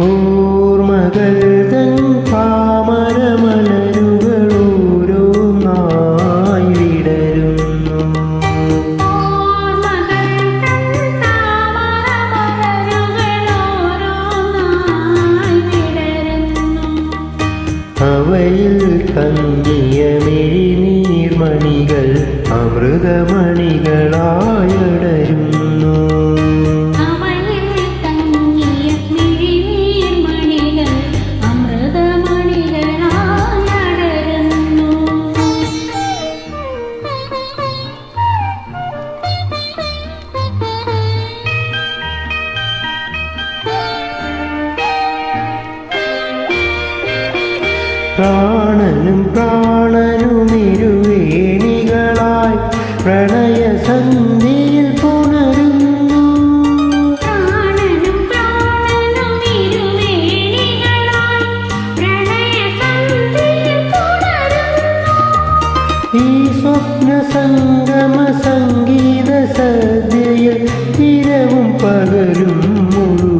ஓர் மகள் അവയിൽ തങ്ങിയ മെഴിനീർമണികൾ അമൃതമണികളായടരുന്നു പ്രാണനും ഇരുവേണികളായി പ്രണയസന്ധിയിൽ പുണരുന്നു. ഈ സ്വപ്ന സംഗമ സംഗീത സദ്യയിൽ ഇരവും പകരും മുഴുകുന്നു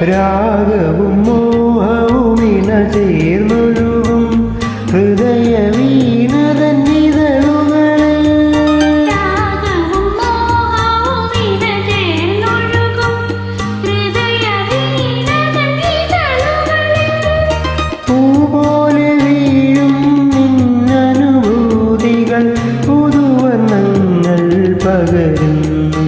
രാഗവും മോഹവും ഇണ ചേർന്നൊഴുകും ഹൃദയ ഹൃദയവീണതൻ ഇതളുകളിൽ പൂപോലെ വീഴും നിന്നനുഭൂതികൾ. പുതുവർണങ്ങൾ പകരുന്നു